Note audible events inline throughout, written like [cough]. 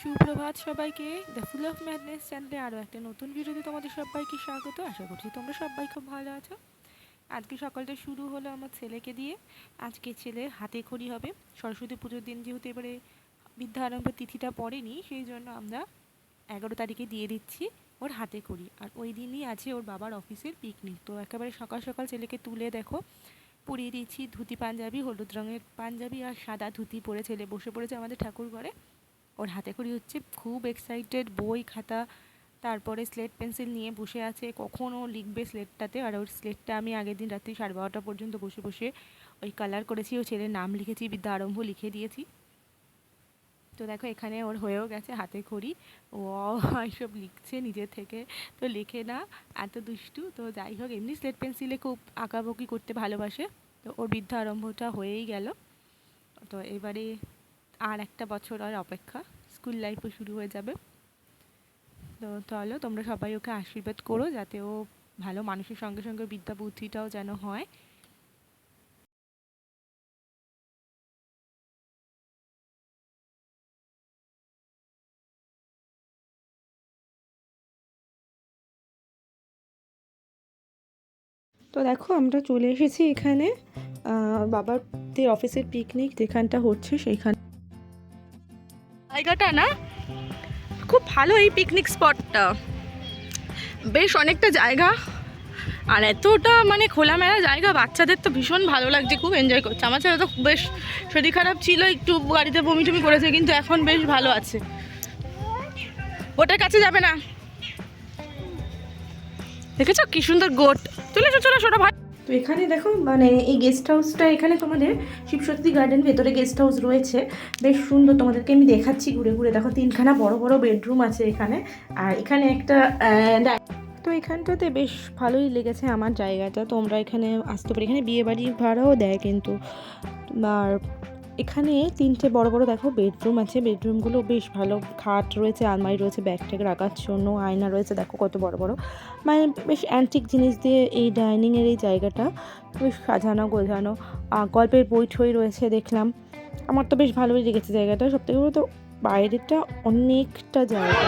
সুপ্রভাত সবাইকে। The full of madness চ্যানেলে আরও একটা নতুন ভিডিওতে তোমাদের সবাইকে স্বাগত। আশা করছি তোমরা সবাই খুব ভালো আছো। আজকে সকালটা শুরু হলো আমার ছেলেকে দিয়ে। আজকে ছেলে হাতে খড়ি হবে। সরস্বতী পুজোর দিন যেহেতু এবারে বিদ্যা আরম্ভের তিথিটা পড়েনি, সেই জন্য আমরা এগারো তারিখে দিয়ে দিচ্ছি ওর হাতে খড়ি। আর ওই দিনই আছে ওর বাবার অফিসের পিকনিক তো একেবারে সকাল সকাল ছেলেকে তুলে দেখো। পরিয়ে দিয়েছি ধুতি পাঞ্জাবি, হলুদ রঙের পাঞ্জাবি আর সাদা ধুতি পরে ছেলে বসে পড়েছে আমাদের ঠাকুর ঘরে। ওর হাতে করি হচ্ছে খুব এক্সাইটেড বই, খাতা, তারপরে স্লেট পেন্সিল নিয়ে বসে আছে। কখন ও লিখবে স্লেটটাতে আর ওর স্লেটটা আমি আগের দিন রাত্রি সাড়ে বারোটা পর্যন্ত বসে বসে ওই কালার করেছি ও ছেলের নাম লিখেছি, বিদ্যা আরম্ভ লিখে দিয়েছি। তো দেখো এখানে ওর হয়েও গেছে হাতে খড়ি। ও [laughs] এইসব লিখছে নিজের থেকে। তো লেখে না, এত দুষ্টু। তো যাই হোক, এমনি স্লেট পেন্সিলে খুব আঁকাবুকি করতে ভালোবাসে। তো ওর বিদ্যা আরম্ভটা হয়েই গেল। তো এবারে আর একটা বছর আর অপেক্ষা। স্কুল লাইফও শুরু হয়ে যাবে। তো চলো, তোমরা সবাই ওকে আশীর্বাদ করো যাতে ও ভালো মানুষের সঙ্গে সঙ্গে বিদ্যা বুদ্ধিটাও যেন হয়। তো দেখো, আমরা চলে এসেছি এখানে বাবাদের অফিসের পিকনিক যেখানটা হচ্ছে সেইখানে জায়গাটা না, খুব ভালো এই পিকনিক স্পটটা বেশ অনেকটা জায়গা, আর এতটা মানে খোলামেলা জায়গা, বাচ্চাদের তো ভীষণ ভালো লাগছে, খুব এনজয় করছে। আমার ছেলে তো বেশ শরীর খারাপ ছিল, একটু গাড়িতে বমি টমি করেছে, কিন্তু এখন বেশ ভালো আছে। ওটার কাছে যাবে না? দেখেছ কি সুন্দর গোট? চলে এসো চলে এসো ভাই। তো এখানে দেখো মানে এই গেস্ট হাউসটা এখানে তোমাদের শিবশক্তি গার্ডেন ভেতরে গেস্ট হাউস রয়েছে। বেশ সুন্দর, তোমাদেরকে আমি দেখাচ্ছি ঘুরে ঘুরে। দেখো, তিনখানা বড় বড় বেডরুম আছে এখানে। আর এখানে একটা তো এখানটাতে বেশ ভালোই লেগেছে আমার জায়গাটা। তোমরা এখানে আসতে পারি। এখানে বিয়ে বাড়ি ভাড়াও দেয় কিন্তু। আর এখানে তিনটে বড় বড় দেখো বেডরুম আছে বেডরুমগুলো বেশ ভালো। খাট রয়েছে, আলমারি রয়েছে ব্যাগ ট্যাগ রাখার জন্য, আয়না রয়েছে, দেখো কত বড় বড়। মানে বেশ অ্যান্টিক জিনিস দিয়ে এই ডাইনিংয়ের এই জায়গাটা বেশ সাজানো, গোছানো। গল্পের বই ঠই রয়েছে, দেখলাম। আমার তো বেশ ভালোই লেগেছে জায়গাটা। সব থেকে তো বাইরেটা অনেকটা জায়গা।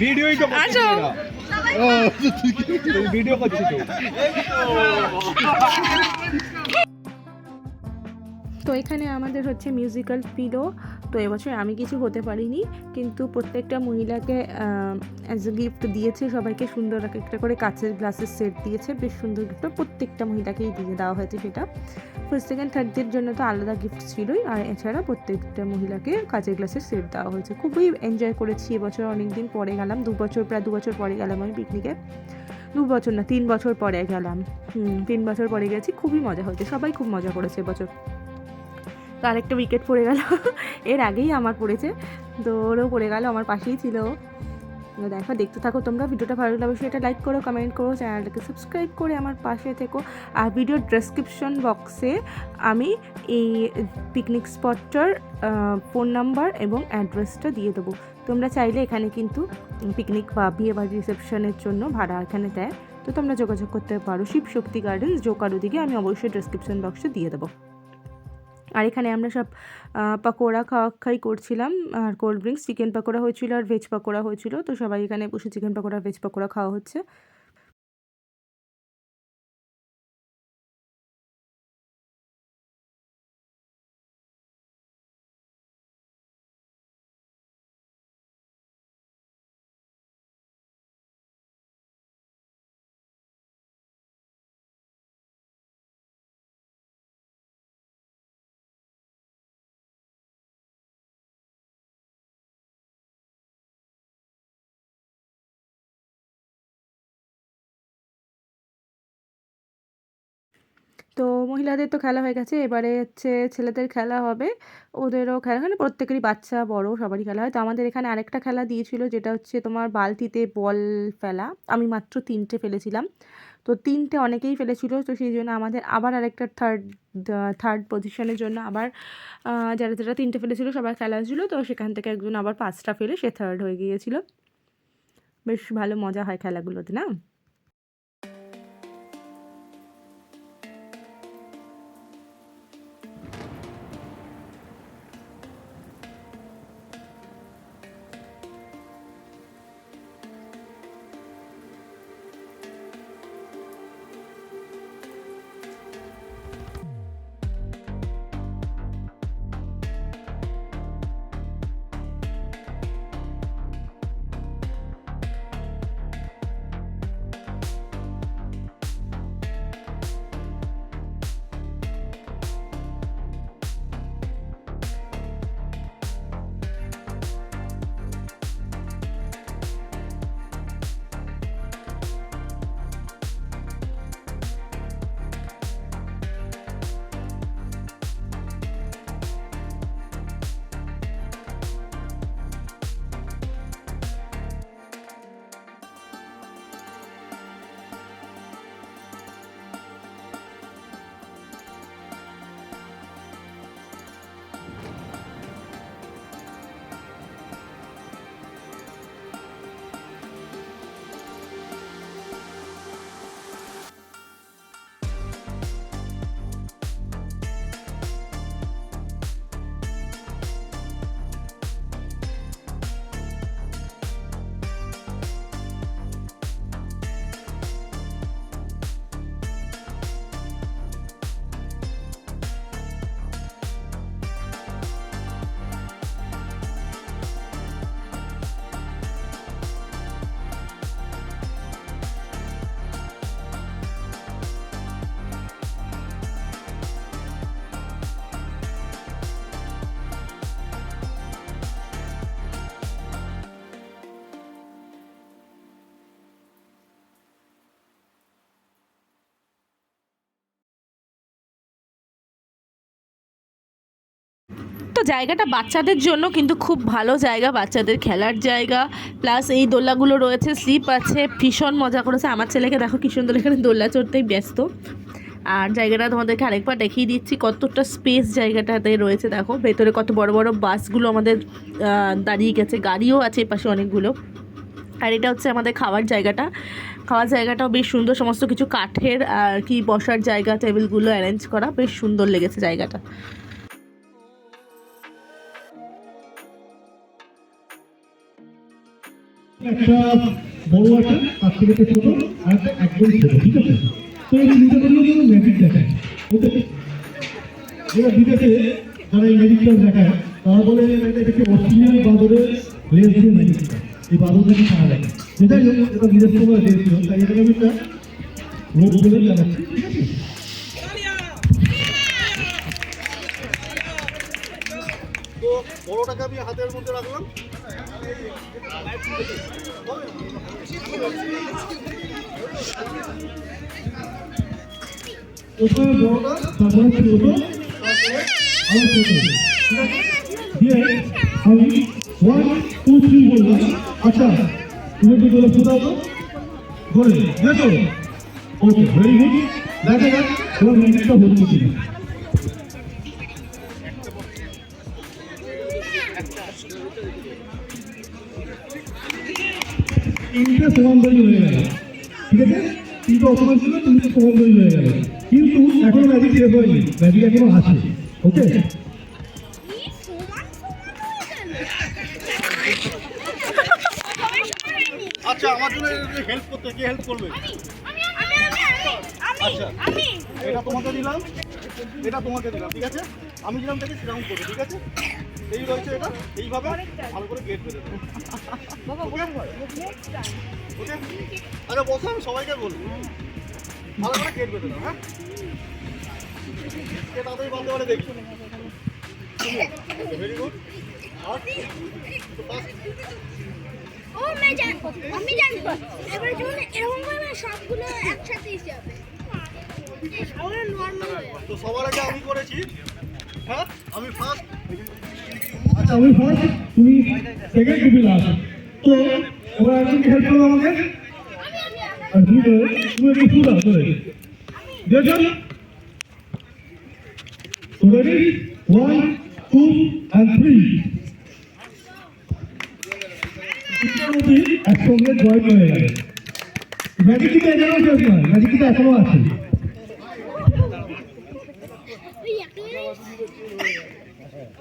ভিডিওই তো আসো। ভিডিও করছি তো। তো এখানে আমাদের হচ্ছে মিউজিক্যাল পিলো তো এবছর আমি কিছু হতে পারিনি, কিন্তু প্রত্যেকটা মহিলাকে অ্যাজ এ গিফট দিয়েছে, সবাইকে সুন্দর একটা করে কাচের গ্লাসের সেট দিয়েছে, বেশ সুন্দর গিফট প্রত্যেকটা মহিলাকেই দিয়ে দেওয়া হয়েছে সেটা। ফার্স্ট সেকেন্ড থার্ডদের জন্য তো আলাদা গিফট ছিলই, আর এছাড়া প্রত্যেকটা মহিলাকে কাচের গ্লাসের সেট দেওয়া হয়েছে। খুবই এনজয় করেছি এবছর অনেক দিন পরে গেলাম, দু বছর, প্রায় দু বছর পরে গেলাম আমি পিকনিকে দু বছর না, তিন বছর পরে গেলাম। তিন বছর পরে গেছি, খুবই মজা হয়েছে, সবাই খুব মজা করেছে এবছর। তো আরেকটা উইকেট পড়ে গেল। এর আগেই আমার পড়েছে। তো ওরও পড়ে গেল, আমার পাশেই ছিল। দেখো, দেখতে থাকো তোমরা। ভিডিওটা ভালো লাগলে অবশ্যই এটা লাইক করো কমেন্ট করো চ্যানেলটাকে সাবস্ক্রাইব করে আমার পাশে থেকো। আর ভিডিওর ডেসক্রিপশন বক্সে আমি এই পিকনিক স্পটটার ফোন নাম্বার এবং অ্যাড্রেসটা দিয়ে দেবো। তোমরা চাইলে এখানে কিন্তু পিকনিক বা বিয়ে বাড়ি রিসেপশনের জন্য ভাড়া এখানে দেয়। তো তোমরা যোগাযোগ করতে পারো। শিব শক্তি গার্ডেন্স জোকারু দিকে আমি অবশ্যই ডেসক্রিপশন বক্সে দিয়ে দেবো। আর এখানে আমরা সব পাকোড়া খাওয়া খাই করছিলাম, আর কোল্ড ড্রিঙ্কস, চিকেন পাকোড়া হয়েছিল আর ভেজ পাকোড়া হয়েছিল, তো সবাই এখানে বসে চিকেন পাকোড়া ভেজ পাকোড়া খাওয়া হচ্ছে। তো মহিলাদের তো খেলা হয়ে গেছে। এবারে হচ্ছে ছেলেদের খেলা হবে। ওদেরও খেলা মানে প্রত্যেকেরই বাচ্চা, বড়, সবারই খেলা হয়। তো আমাদের এখানে আরেকটা খেলা দিয়েছিল, যেটা হচ্ছে তোমার বালতিতে বল ফেলা। আমি মাত্র তিনটে ফেলেছিলাম। তো তিনটে অনেকেই ফেলেছিল, তো সেই জন্য আমাদের আবার আরেকটা থার্ড থার্ড পজিশনের জন্য আবার যারা যারা তিনটে ফেলেছিল সবাই খেলা হয়েছিল। তো সেখান থেকে একজন আবার পাঁচটা ফেলে, সে থার্ড হয়ে গিয়েছিল। বেশ ভালো মজা হয় খেলাগুলোতে, না? তো জায়গাটা বাচ্চাদের জন্য কিন্তু খুব ভালো জায়গা, বাচ্চাদের খেলার জায়গা। প্লাস এই দোলনাগুলো রয়েছে স্লিপ আছে, ভীষণ মজা করেছে। আমার ছেলেকে দেখো কি সুন্দর এখানে দোলনা চড়তেই ব্যস্ত। আর জায়গাটা তোমাদেরকে আরেকবার দেখিয়ে দিচ্ছি, কতটা স্পেস জায়গাটাতে রয়েছে। দেখো, ভেতরে কত বড় বড় বাসগুলো আমাদের দাঁড়িয়ে গেছে। গাড়িও আছে এপাশে অনেকগুলো। আর এটা হচ্ছে আমাদের খাওয়ার জায়গাটা। খাওয়ার জায়গাটাও বেশ সুন্দর, সমস্ত কিছু কাঠের আর কি বসার জায়গা টেবিলগুলো অ্যারেঞ্জ করা। বেশ সুন্দর লেগেছে জায়গাটা। একটা বড় আছে তার থেকে একটা ছোট আর একটা ঠিক আছে? তো এই দুটো দেখায়, ওকে? এবার বিদেশে যারা এই ম্যাজিকটা দেখায় সেটাই হোক এটা বিদেশ একটা বড়টাকে আমি হাতের মধ্যে রাখলাম। প্রথমে বড়টা তারপরে ছোট আরও ছোট দিয়ে আমি ওয়ান টু থ্রি বললাম আচ্ছা তুমি কি বলে শুধাও তো বলে দেখো ওকে ভেরি গুড দেখা যাক তোমার ম্যাজিকটা হচ্ছে কিনা তিনটে সমান দড়ি হয়ে গেল। ঠিক আছে? তিনটে অসমান ছিল, তিনটে সমান হয়ে গেল। কিন্তু এখনও ম্যাজিক শেষ হয়নি ম্যাজিক এখনও আছে ওকে আচ্ছা আমার জন্য হেল্প করতে, কে হেল্প করবে? আচ্ছা এটা তোমাকে দিলাম, এটা তোমাকে দিলাম, ঠিক আছে? আমি যেরকম থেকে সেরকম করবে, ঠিক আছে? এই রয়েছে এটা। এইভাবে ভালো করে গেট বেঁধে দেবো। আরে বসো আমি সবাইকে বলব ভালো করে গেট বেঁধে দাও হ্যাঁ? কে তাড়াতাড়ি বাঁধতে পারে দেখি। ভেরি গুড আর ও আমি জানব আমি জানব। এবার যেমন এরকম ভাবে সবগুলো একসাথে যাবে ওরা নর্মাল যাবে। তো সবার আগে আমি করেছি হ্যাঁ? আমি ফার্স্ট আমি ফার্স্ট তুমি সেকেন্ড তুমি লাস্ট তো এবার একজন হেল্প করো আমাকে। আর তুমি তো তুমি একটু শুধু ধরে দেখো। Ready one two and three একসঙ্গে জয়েন হয়ে গেল ম্যাজিক কিন্তু এখনও শেষ ম্যাজিক কিন্তু এখনও আছে ওই একেবারে তাহলে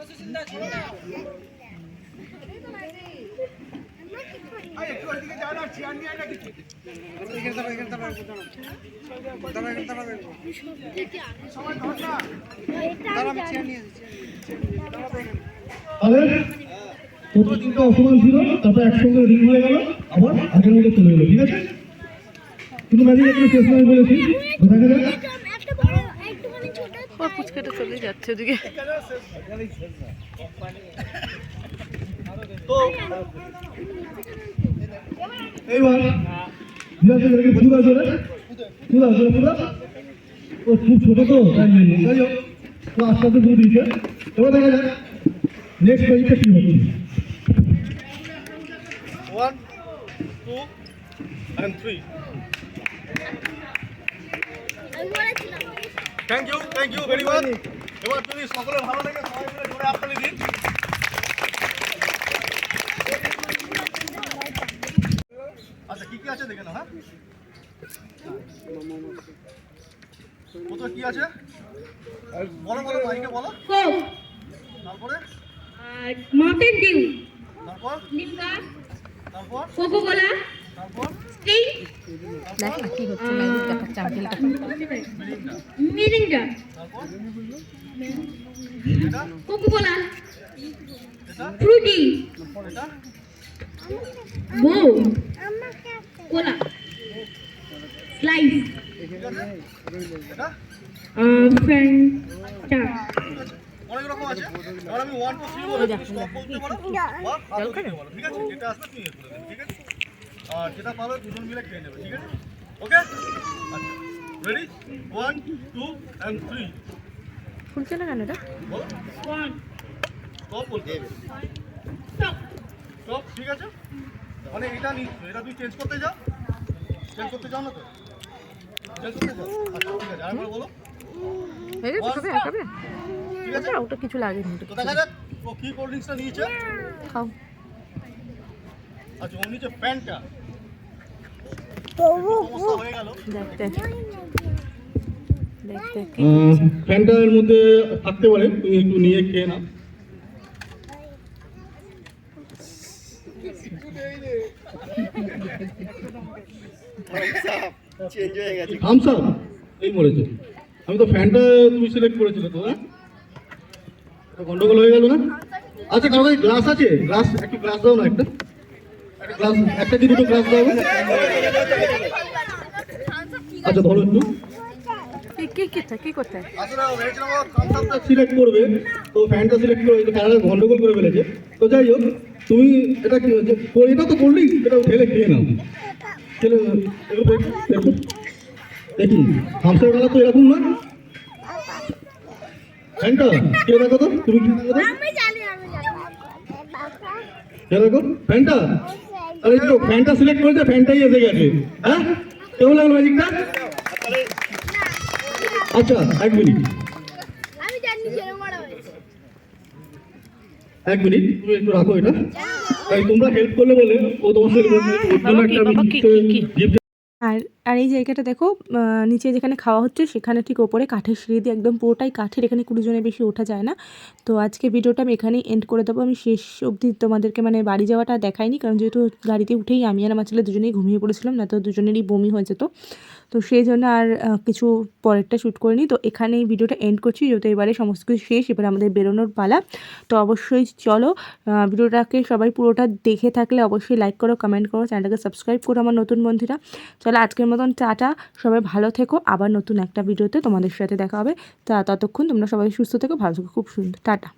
প্রথম তিনটা অসমান ছিল তারপর একসঙ্গে রিং হয়ে গেল আবার আগের মতো চলে গেলো ঠিক আছে? কিন্তু ম্যাজিক শেষ নয় বলেছি। দেখা যাক একটা বড় একটুখানি ছোট পুচকেটা চলে যাচ্ছে ওদিকে তো এইবার বিরাট এটাকে ফুদা চলে ফুদা চলে ফুদা ও ছোট তো আস্তে আস্তে ফুদ দিচ্ছে এবার দেখা যাক নেক্সট পেজটা কী হবে? ওয়ান টু অ্যান্ড থ্রি আমি বলেছিলাম thank you thank you very much এবার যদি সকলে ভালো লাগে সবাই মিলে জোরে হাততালি দিন। আচ্ছা কি কি আছে দেখে নাও হ্যাঁ? কোথায় কি আছে? বলো বলো মাইকে বলো। তারপরে? মাউন্টেন ডিউ তারপর? তারপর? কোকো কোলা তারপর? দেখ না কি হচ্ছে ম্যাজিক দেখাচ্ছে আঙ্কেলটা মিরিন্ডা ফ্রুটি বো কোলা স্লাইস ঠিক আছে ফ্যান্টা অনেক রকম আছে আমি ওয়ান টু থ্রি বলে স্টপ বলতে পারো বা হাত দিতে পারো ঠিক আছে যেটা আসবে তুমি ইয়ে ঠিক আছে আর যেটা পারো দুজন মিলে খেয়ে নেবে ঠিক আছে? Okay ready one two and three ফুলছে না কেন এটা? স্টপ বলতে হবে। স্টপ ঠিক আছে? মানে এটা নি এটা তুই চেঞ্জ করতে যা চেঞ্জ করতে যাও না তো? চেঞ্জ করতে যাও। আচ্ছা ঠিক আছে। আরেকবার বলো। গেছে সবাই একাবে ঠিক আছে? ওটা কিছু লাগেনি তো দেখা যাক ও কি কোল্ড ড্রিঙ্কসটা নিয়েছে। খাও। আচ্ছা নিচে প্যান্টটা। হয়ে মধ্যে থাকতে পারে তুমি একটু নিয়ে খেয়ে হয়ে গেছে থামস আপ এই মরেছে। আমি তো ফ্যানটা তুমি সিলেক্ট করেছিলে তো হ্যাঁ? এটা গন্ডগোল হয়ে গেল না? আচ্ছা কারও গ্লাস আছে। গ্লাস একটু গ্লাস দাও না একটা। একটা গ্লাস একটা কি দুটো দাও। আচ্ছা ধরো একটু। কি কি করতে? সিলেক্ট করবে। তো ফ্যানটা সিলেক্ট করে কানাডা গন্ডগোল করে ফেলেছে। তো যাই হোক তুমি এটা কি এটা তো ড্রিঙ্কস এটা ঢেলে খেয়ে নাও। খেলে এগুলো দেখো থামসের বেলা তো এরকম না ফ্যানটা কে দেখো তো? তুমি কে দেখো ফ্যানটা আরে এই তো ফ্যানটা সিলেক্ট করেছে ফ্যানটাই এসে গেছে। হ্যাঁ? কেমন লাগল ম্যাজিকটা আচ্ছা এক মিনিট আমি জানি যেরকম বড় হয়েছে। এক মিনিট তুমি একটু রাখো এটা। তাই তোমরা হেল্প করলে বলে ও তোমার সাথে একটা আর আর এই জায়গাটা দেখো নিচে যেখানে খাওয়া হচ্ছে সেখানে ঠিক ওপরে কাঠের সিঁড়ি দিয়ে একদম পুরোটাই কাঠের, এখানে কুড়ি জনের বেশি ওঠা যায় না। তো আজকে ভিডিওটা আমি এখানেই এন্ড করে দেবো। আমি শেষ অবধি তোমাদেরকে মানে বাড়ি যাওয়াটা দেখাইনি, কারণ যেহেতু গাড়িতে উঠেই আমি আর আমার ছেলে দুজনেই ঘুমিয়ে পড়েছিলাম, না তো দুজনেরই বমি হয়ে যেত তো সেই জন্য আর কিছু পরেরটা শ্যুট করিনি। তো এখানে এই ভিডিওটা এন্ড করছি, যেহেতু এবারে সমস্ত কিছু শেষ, এবারে আমাদের বেরোনোর পালা। তো অবশ্যই চলো ভিডিওটাকে সবাই পুরোটা দেখে থাকলে অবশ্যই লাইক করো কমেন্ট করো চ্যানেলটাকে সাবস্ক্রাইব করো আমার নতুন বন্ধুরা। চলো আজকের মতন টাটা, সবাই ভালো থেকো, আবার নতুন একটা ভিডিওতে তোমাদের সাথে দেখা হবে। তা ততক্ষণ তোমরা সবাই সুস্থ থেকো, ভালো থেকো, খুব সুন্দর, টাটা।